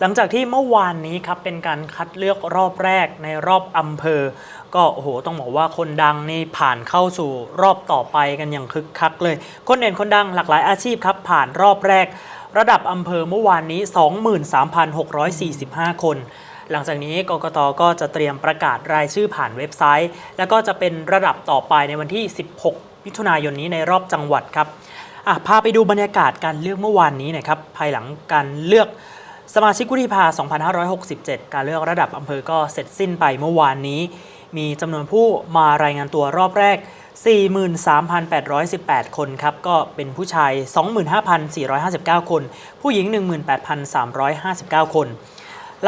หลังจากที่เมื่อวานนี้ครับเป็นการคัดเลือกรอบแรกในรอบอำเภอ ก็โอ้โหต้องบอกว่าคนดังนี่ผ่านเข้าสู่รอบต่อไปกันอย่างคึกคักเลย คนเด่นคนดังหลากหลายอาชีพครับผ่านรอบแรก ระดับอำเภอเมื่อวานนี้ 23,645 คนหลังจากนี้กกตก็จะเตรียมประกาศรายชื่อผ่านเว็บไซต์ แล้วก็จะเป็นระดับต่อไปในวันที่ 16 มิถุนายนนี้ในรอบจังหวัดครับพาไปดูบรรยากาศการเลือกเมื่อวานนี้นะครับภายหลังการเลือก สมาชิกวุฒิภา 2567 การเลือกระดับอำเภอก็เสร็จสิ้นไปเมื่อวานนี้ มีจำนวนผู้มารายงานตัวรอบแรก 43,818 คนครับ ก็เป็นผู้ชาย 25,459 คน ผู้หญิง 18,359 คน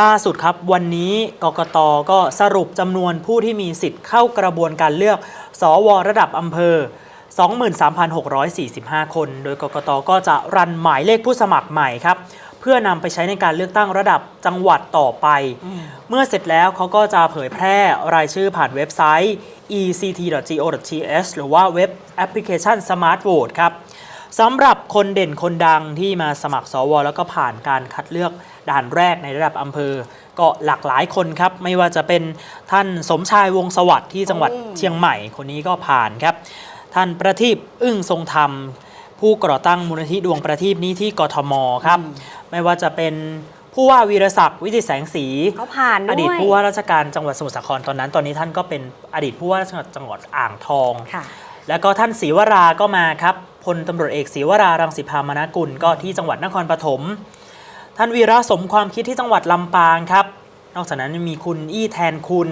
ล่าสุดครับ วันนี้กกตก็สรุปจำนวนผู้ที่มีสิทธิ์เข้ากระบวนการเลือก สวระดับอำเภอ23,645 คน โดยกกตก็จะรันหมายเลขผู้สมัครใหม่ครับ พื่อนำไปใช้ในการเลือกตั้งระดับจังหวัดต่อไป เมื่อเสร็จแล้วเขาก็จะเผยแพร่รายชื่อผ่านเว็บไซต์ ect.go.th หรือว่าเว็บแอปพลิเคชัน Smart Vote ครับสำหรับคนเด่นคนดังที่มาสมัครสว แล้วก็ผ่านการคัดเลือกด่านแรกในระดับอำเภอ ก็หลากหลายคนครับ ไม่ว่าจะเป็นท่านสมชายวงศ์สวัสดิ์ที่จังหวัดเชียงใหม่คนนี้ก็ผ่านครับ ท่านประทีปอึ้งทรงธรรม ผู้ก่อตั้งมูลนิธิดวงประทีปนี้ที่กทมครับ ไม่ว่าจะเป็นผู้ว่าวีรศักดิ์วิจิตรแสงสีเขาผ่านด้วยอดีตผู้ว่าราชการจังหวัดสมุทรสาครตอนนั้น ตอนนี้ท่านก็เป็นอดีตผู้ว่าราชการจังหวัดอ่างทอง ค่ะ แล้วก็ท่านศรีวรา ก็มาครับ พลตำรวจเอกศรีวรา รังสิพามนกุล ก็ที่จังหวัดนครปฐม ท่านวีระสมความคิดที่จังหวัดลำปางครับ นอกจากนั้นยังมีคุณอี้แทนคุณ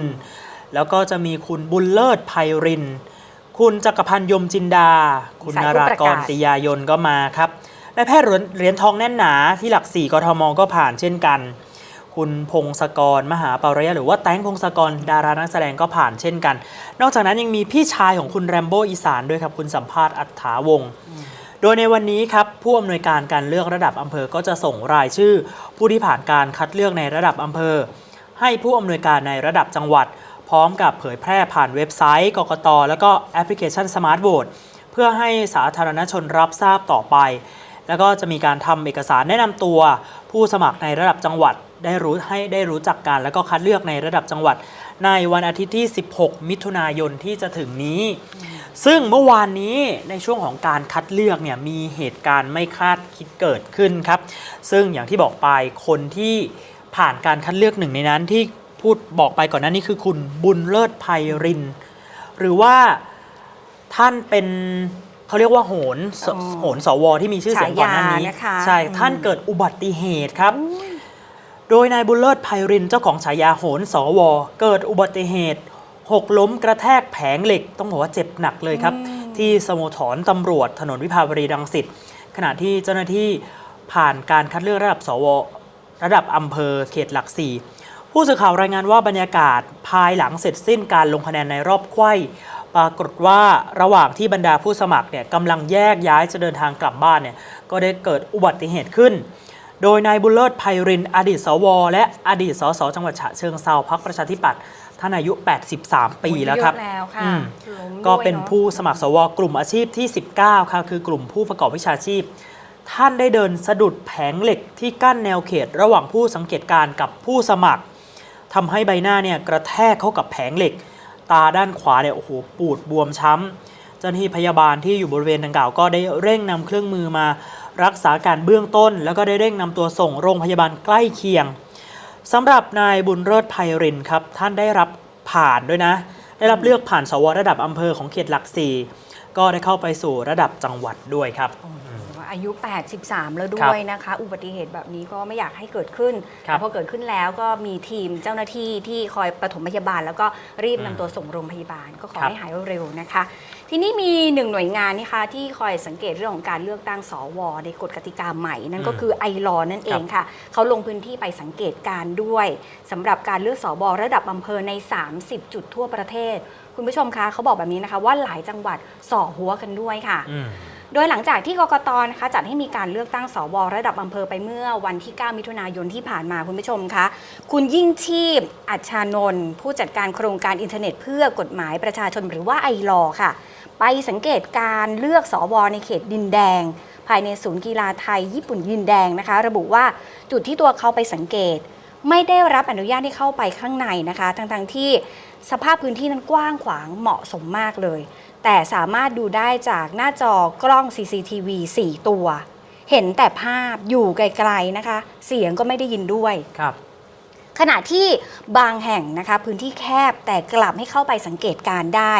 แล้วก็จะมีคุณบุญเลิศไพริน คุณจักรพันธ์ยมจินดา คุณสายนาผู้ราประกการศติยายนก็มาครับ และแพทย์เหรียญทองแน่นหนาที่หลักสี่กทมก็ผ่านเช่นกัน คุณพงศกรมหาปารยะหรือว่าแตงพงศกรดารานักแสดงก็ผ่านเช่นกัน นอกจากนั้นยังมีพี่ชายของคุณแรมโบ้อีสานด้วยครับคุณสัมภาษณ์อัฏฐาวงศ์โดยในวันนี้ครับผู้อำนวยการการเลือกระดับอำเภอก็จะส่งรายชื่อ ผู้ที่ผ่านการคัดเลือกในระดับอำเภอ ให้ผู้อำนวยการในระดับจังหวัด พร้อมกับเผยแพร่ผ่านเว็บไซต์กกต แล้วก็แอปพลิเคชัน Smart Vote เพื่อให้สาธารณชนรับทราบต่อไป แล้วก็จะมีการทำเอกสารแนะนำตัว ผู้สมัครในระดับจังหวัดได้รู้ให้ได้รู้จักกัน แล้วก็คัดเลือกในระดับจังหวัด ในวันอาทิตย์ที่ 16 มิถุนายนที่จะถึงนี้ ซึ่งเมื่อวานนี้ในช่วงของการคัดเลือกเนี่ยมีเหตุการณ์ไม่คาดคิดเกิดขึ้นครับ ซึ่งอย่างที่บอกไปคนที่ผ่านการคัดเลือกหนึ่งในนั้นที่พูดบอกไปก่อนหน้านี้คือคุณบุญเลิศไพริน หรือว่าท่านเป็น เขาเรียกว่าโหนสอ๋อโหนสวที่มีชื่อเสียงก่อนหน้านี้ ฉายานะคะ ใช่อืมท่านเกิดอุบัติเหตุครับ โดยนายบุญเลิศไพรินเจ้าของฉายาโหนสว เกิดอุบัติเหตุ หกล้มกระแทกแผงเหล็ก ต้องบอกว่าเจ็บหนักเลยครับ ที่สโมสรตำรวจถนนวิภาวดีรังสิตขณะที่เจ้าหน้าที่ผ่านการคัดเลือกระดับสว ระดับอำเภอเขตหลักสี่ผู้สื่อข่าวรายงานว่าบรรยากาศภายหลังเสร็จสิ้นการลงคะแนนในรอบไขว้ ปรากฏว่าระหว่างที่บรรดาผู้สมัครเนี่ยกำลังแยกย้ายจะเดินทางกลับบ้านเนี่ยก็ได้เกิดอุบัติเหตุขึ้น โดยนายบุญเลิศไพริน อดีตสว และอดีตสสจังหวัดฉะเชิงเซาพักประชาธิปัตย์ท่านอายุ 83 ปีแล้วครับเยอะแล้วค่ะอืมล้มก็ด้วยเป็นอะผู้สมัครสวกลุ่มอาชีพที่ 19ครับคือกลุ่มผู้ประกอบวิชาชีพ ท่านได้เดินสะดุดแผงเหล็กที่กั้นแนวเขต ระหว่างผู้สังเกตการณ์กับผู้สมัครทำให้ใบหน้าเนี่ยกระแทกเข้ากับแผงเหล็ก ตาด้านขวาเนี่ยโอ้โหปูดบวมช้ำเจ้าหน้าที่พยาบาลที่อยู่บริเวณดังกล่าวก็ได้เร่งนำเครื่องมือมารักษาการเบื้องต้น แล้วก็ได้เร่งนำตัวส่งโรงพยาบาลใกล้เคียงสำหรับนายบุญเลิศไพรินครับท่านได้รับผ่านด้วยนะ ได้รับเลือกผ่านสวระดับอำเภอของเขตหลักสี่ก็ได้เข้าไปสู่ระดับจังหวัดด้วยครับ อายุ 83 แล้วด้วยนะคะ อุบัติเหตุแบบนี้ก็ไม่อยากให้เกิดขึ้นครับแต่พอเกิดขึ้นแล้วก็มีทีมเจ้าหน้าที่ที่คอยปฐมพยาบาล แล้วก็รีบอืมนำตัวส่งโรงพยาบาล ก็ขอครับให้หายเร็วๆนะคะ ทีนี้มีหนึ่งหน่วยงานนะคะที่คอยสังเกตเรื่องของการเลือกตั้งสวในกฎกติกาใหม่ นั่นก็อืมคือไอรอนั่นเองค่ะเขาลงพื้นที่ไปสังเกตการณ์ด้วยสำหรับการเลือกสวระดับอำเภอใน 30 จุดทั่วประเทศ คุณผู้ชมคะเขาบอกแบบนี้นะคะว่าหลายจังหวัดส่อหัวกันด้วยค่ะอืม โดยหลังจากที่กกตนะคะจัดให้มีการเลือกตั้งสวระดับอำเภอไปเมื่อวันที่ 9 มิถุนายนที่ผ่านมาคุณผู้ชมคะ คุณยิ่งชีพ อัจฉานนท์ผู้จัดการโครงการอินเทอร์เน็ต เพื่อกฎหมายประชาชนหรือว่าไอรอค่ะ ไปสังเกตการเลือกสวในเขตดินแดง ภายในศูนย์กีฬาไทยญี่ปุ่นยินแดงนะคะ ระบุว่าจุดที่ตัวเขาไปสังเกต ไม่ได้รับอนุญาตให้เข้าไปข้างในนะคะ ทั้งๆที่สภาพพื้นที่นั้นกว้างขวางเหมาะสมมากเลย แต่สามารถดูได้จากหน้าจอกล้อง CCTV 4 ตัว เห็นแต่ภาพอยู่ไกลๆนะคะ เสียงก็ไม่ได้ยินด้วย ครับ ขณะที่บางแห่งนะคะ พื้นที่แคบแต่กลับให้เข้าไปสังเกตการณ์ได้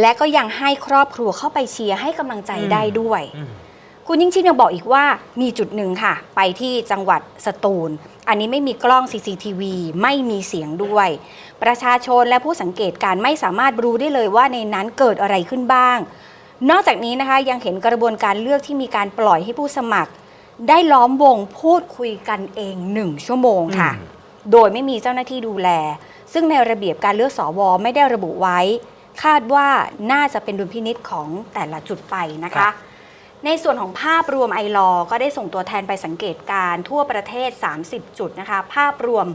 และก็ยังให้ครอบครัวเข้าไปเชียร์ให้กำลังใจอืม ได้ด้วย อืม คุณยิ่งชีพยังบอกอีกว่ามีจุดหนึ่งค่ะ ไปที่จังหวัดสตูล อันนี้ไม่มีกล้อง CCTV ไม่มีเสียงด้วย ประชาชนและผู้สังเกตการณ์ไม่สามารถรู้ได้เลยว่าในนั้นเกิดอะไรขึ้นบ้าง นอกจากนี้นะคะยังเห็นกระบวนการเลือกที่มีการปล่อยให้ผู้สมัคร ได้ล้อมวงพูดคุยกันเองหนึ่งชั่วโมงค่ะอืมโดยไม่มีเจ้าหน้าที่ดูแล ซึ่งในระเบียบการเลือกสอวอไม่ได้ระบุไว้ คาดว่าน่าจะเป็นดุลพินิษของแต่ละจุดไปนะครัคะบ ในส่วนของภาพรวมไอรอก็ได้ส่งตัวแทนไปสังเกตการณ์ทั่วประเทศ 30 จุดนะคะ ภาพรวม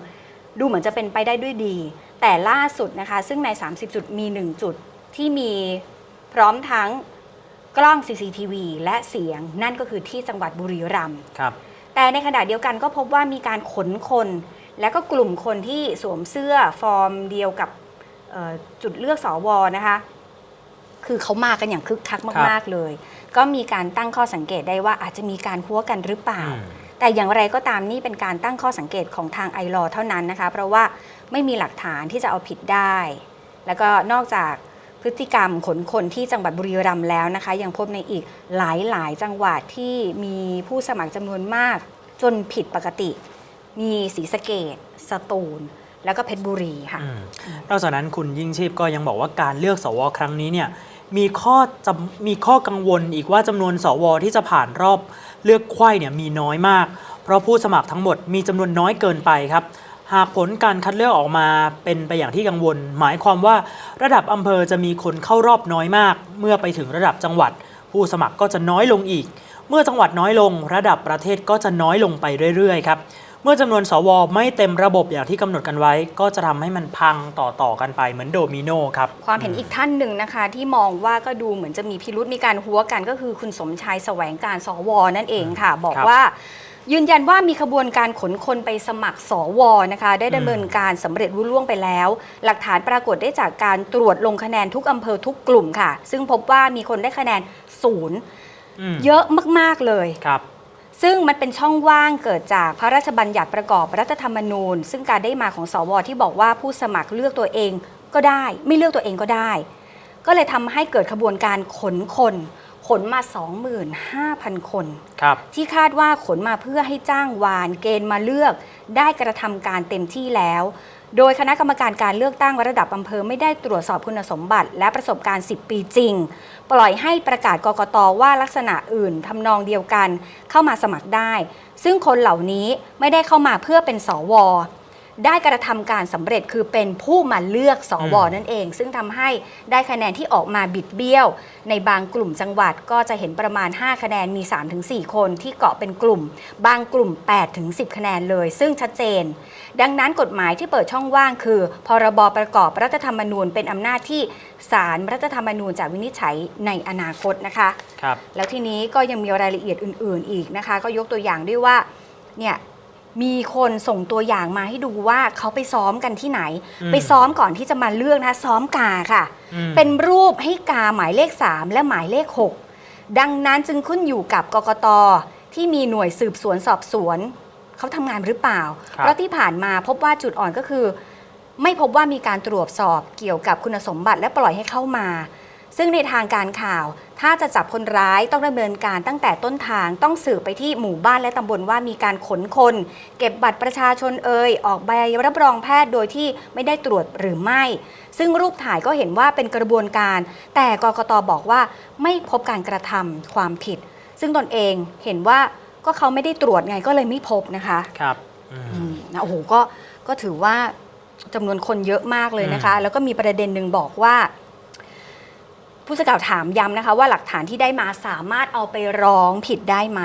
ดูเหมือนจะเป็นไปได้ด้วยดี แต่ล่าสุดนะคะ ซึ่งใน 30 จุดมี 1 จุดที่มีพร้อมทั้งกล้อง CCTV และเสียงนั่นก็คือที่จังหวัดบุรีรัมย์ครับ แต่ในขณะเดียวกันก็พบว่ามีการขนคน และก็กลุ่มคนที่สวมเสื้อฟอร์มเดียวกับเอ่อจุดเลือกสอวอนะคะ คือเขามากันอย่างคึกคักมาก ๆ เลย ก็มีการตั้งข้อสังเกตได้ว่าอาจจะมีการหัวกันหรือเปล่าอืมแต่อย่างไรก็ตามนี่เป็นการตั้งข้อสังเกตของทางไอรอเท่านั้นนะคะ เพราะว่าไม่มีหลักฐานที่จะเอาผิดได้ แล้วก็นอกจากพฤติกรรมขนคนที่จังหวัดบุรีรัมย์แล้วนะคะ ยังพบในอีกหลายๆ จังหวัดที่มีผู้สมัครจำนวนมาก จนผิดปกติ มีศรีสะเกดสตูลแล้วก็เพชรบุรีค่ะอืมนอกจากนั้นคุณยิ่งชีพก็ยังบอกว่าการเลือกสวครั้งนี้เนี่ย มีข้อจมีข้อกังวลอีกว่าจำนวนสวที่จะผ่านรอบเลือกไขว้เนี่ยมีน้อยมาก เพราะผู้สมัครทั้งหมดมีจำนวนน้อยเกินไปครับ หากผลการคัดเลือกออกมาเป็นไปอย่างที่กังวล หมายความว่าระดับอำเภอจะมีคนเข้ารอบน้อยมาก เมื่อไปถึงระดับจังหวัด ผู้สมัครก็จะน้อยลงอีก เมื่อจังหวัดน้อยลง ระดับประเทศก็จะน้อยลงไปเรื่อยๆครับ เมื่อจำนวนสวไม่เต็มระบบอย่างที่กำหนดกันไว้ ก็จะทำให้มันพังต่อๆกันไปเหมือนโดมิโนครับ ความเห็นอีกท่านหนึ่งนะคะ ที่มองว่าก็ดูเหมือนจะมีพิรุษมีการหัวกันก็คือคุณสมชายแสวงการสวนั่นเองค่ะ บอกครับว่ายืนยันว่ามีขบวนการขนคนไปสมัครสวนะคะ ได้ดำเนินการสำเร็จรุ่ล่วงไปแล้ว หลักฐานปรากฏได้จากการตรวจลงคะแนนทุกอำเภอทุกกลุ่มค่ะ ซึ่งพบว่ามีคนได้คะแนนศูนย์อืมเยอะมาก ๆ เลย ครับ ซึ่งมันเป็นช่องว่างเกิดจากพระราชบัญญัติประกอบรัฐธรรมนูญ ซึ่งการได้มาของสวที่บอกว่าผู้สมัครเลือกตัวเองก็ได้ ไม่เลือกตัวเองก็ได้ ก็เลยทำให้เกิดขบวนการขนคนขนมา 25,000 คนครับที่คาดว่าขนมาเพื่อให้จ้างวานเกณฑ์มาเลือก ได้กระทำการเต็มที่แล้ว โดยคณะกรรมการการเลือกตั้งระดับอำเภอไม่ได้ตรวจสอบคุณสมบัติ และประสบการณ์ 10 ปีจริง ปล่อยให้ประกาศกกตว่าลักษณะอื่นทำนองเดียวกันเข้ามาสมัครได้ ซึ่งคนเหล่านี้ไม่ได้เข้ามาเพื่อเป็นสว ได้กระทำการสำเร็จคือเป็นผู้มาเลือกสวอืมนั่นเอง ซึ่งทำให้ได้คะแนนที่ออกมาบิดเบี้ยว ในบางกลุ่มจังหวัดก็จะเห็นประมาณ 5 คะแนนมี 3-4 คนที่เกาะเป็นกลุ่ม บางกลุ่ม 8-10 คะแนนเลย ซึ่งชัดเจน ดังนั้นกฎหมายที่เปิดช่องว่างคือ พรบประกอบรัฐธรรมนูญเป็นอำนาจที่ศาลรัฐธรรมนูญจะวินิจฉัยในอนาคตนะคะครับแล้วทีนี้ก็ยังมีรายละเอียดอื่น ๆ อีกนะคะ ก็ยกตัวอย่างด้วยว่าเนี่ย มีคนส่งตัวอย่างมาให้ดูว่าเขาไปซ้อมกันที่ไหนอืมไปซ้อมก่อนที่จะมาเลือกนะซ้อมกาค่ะอืมเป็นรูปให้กาหมายเลข 3 และหมายเลข 6 ดังนั้นจึงขึ้นอยู่กับกกตที่มีหน่วยสืบสวนสอบสวน เขาทำงานหรือเปล่าครับเพราะที่ผ่านมาพบว่าจุดอ่อนก็คือ ไม่พบว่ามีการตรวจสอบเกี่ยวกับคุณสมบัติและปล่อยให้เข้ามา ซึ่งในทางการข่าว ถ้าจะจับคนร้ายต้องดำเนินการตั้งแต่ต้นทางต้องสืบไปที่หมู่บ้านและตำบลว่ามีการขนคน เก็บบัตรประชาชนเอ่ยออกใบรับรองแพทย์โดยที่ไม่ได้ตรวจหรือไม่ ซึ่งรูปถ่ายก็เห็นว่าเป็นกระบวนการ แต่กกตบอกว่าไม่พบการกระทำความผิด ซึ่งตนเองเห็นว่าก็เขาไม่ได้ตรวจไงก็เลยไม่พบนะคะครับอืมอืมนะโอ้โหก็ก็ถือว่าจำนวนคนเยอะมากเลยนะคะ แล้วก็มีประเด็นหนึ่งบอกว่า ผู้สื่อข่าวถามย้ำนะคะว่าหลักฐานที่ได้มาสามารถเอาไปร้องผิดได้ไหม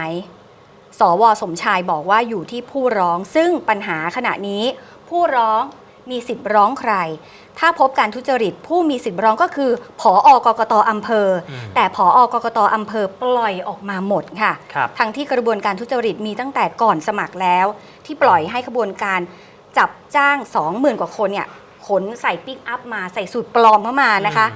สวสมชายบอกว่าอยู่ที่ผู้ร้อง ซึ่งปัญหาขณะนี้ ผู้ร้องมีสิทธิ์ร้องใคร ถ้าพบการทุจริตผู้มีสิทธิ์ร้องก็คือผออกกตอำเภออมแต่ผออกกตอำเภอปล่อยออกมาหมดค่ะครับทั้งที่กระบวนการทุจริตมีตั้งแต่ก่อนสมัครแล้ว ที่ปล่อยให้ขบวนการจับจ้าง 20,000 กว่าคนเนี่ยขนใส่ปิกอัพมาใส่สูตรปลอมเข้ามานะคะ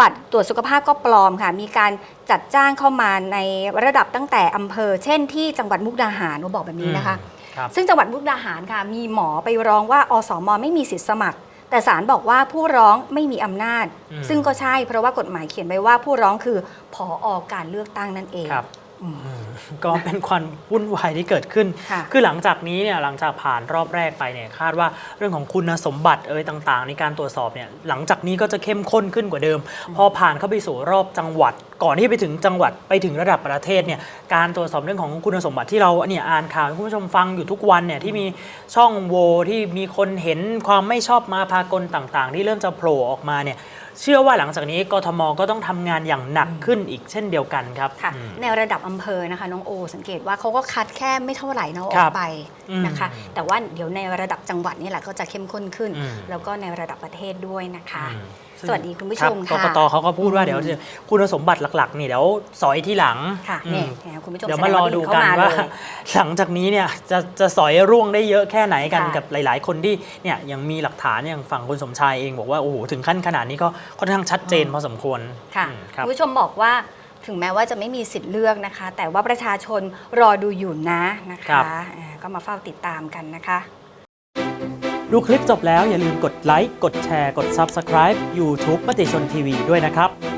บัตรตรวจสุขภาพก็ปลอมค่ะ มีการจัดจ้างเข้ามาในระดับตั้งแต่อำเภอ เช่นที่จังหวัดมุกดาหารเขาบอกแบบนี้นะคะ ครับ ซึ่งจังหวัดมุกดาหารค่ะ มีหมอไปร้องว่า อสม ไม่มีสิทธิสมัคร แต่ศาลบอกว่าผู้ร้องไม่มีอำนาจ อืม ซึ่งก็ใช่เพราะว่ากฎหมายเขียนไว้ว่าผู้ร้องคือผออการเลือกตั้งนั่นเอง ครับอืมอืม ก็เป็นความวุ่นวายที่เกิดขึ้นค่ะคือหลังจากนี้เนี่ยหลังจากผ่านรอบแรกไปเนี่ยคาดว่าเรื่องของคุณสมบัติเอ่ยต่างๆ ในการตรวจสอบเนี่ยหลังจากนี้ก็จะเข้มข้นขึ้นกว่าเดิม พอผ่านเข้าไปสู่รอบจังหวัด ก่อนที่ไปถึงจังหวัดไปถึงระดับประเทศเนี่ยการตรวจสอบเรื่องของคุณสมบัติที่เราเนี่ยอ่านข่าวให้คุณผู้ชมฟังอยู่ทุกวันเนี่ยที่มีช่องโหว่ที่มีคนเห็นความไม่ชอบมาพากลต่างๆ ที่เริ่มจะโผล่ออกมาเนี่ย เชื่อว่าหลังจากนี้กทมก็ต้องทำงานอย่างหนักขึ้นอีกเช่นเดียวกันครับ ค่ะอืมในระดับอำเภอนะคะน้องโอ สังเกตว่าเขาก็คัดแค่ไม่เท่าไหร่นะอครัอบกไปนะคะ อืมแต่ว่าเดี๋ยวในระดับจังหวัดนี่แหละก็จะเข้มข้นขึ้น อืม แล้วก็ในระดับประเทศด้วยนะคะ อืม สวัสดีคุณผู้ชมรับค่ะกกตเขาก็พูดว่าเดี๋ยวจะคุณสมบัติหลักๆนี่เดี๋ยวสอยที่หลังค่ะอืมเนี่ยเนี่ยคุณผู้ชมเดี๋ยวมารอดูกันแสงว่าเข้มเลยหลังจากนี้เนี่ยจะจะสอยร่วงได้เยอะแค่ไหนกันค่ะกับหลาย ๆ คนที่เนี่ยยังมีหลักฐานอย่างฝั่งคุณสมชายเองบอกว่าโอ้โหถึงขั้นขนาดนี้ก็ค่อนข้างชัดเจนพอสมควรค่ะอืมครับคุณผู้ชมบอกว่าถึงแม้ว่าจะไม่มีสิทธิ์เลือกนะคะ แต่ว่าประชาชนรอดูอยู่นะนะครัคะบอ่าก็มาเฝ้าติดตามกันนะคะ ดูคลิปจบแล้วอย่าลืมกดไลค์ กดแชร์ กด Subscribe YouTube มติชนทีวีด้วยนะครับ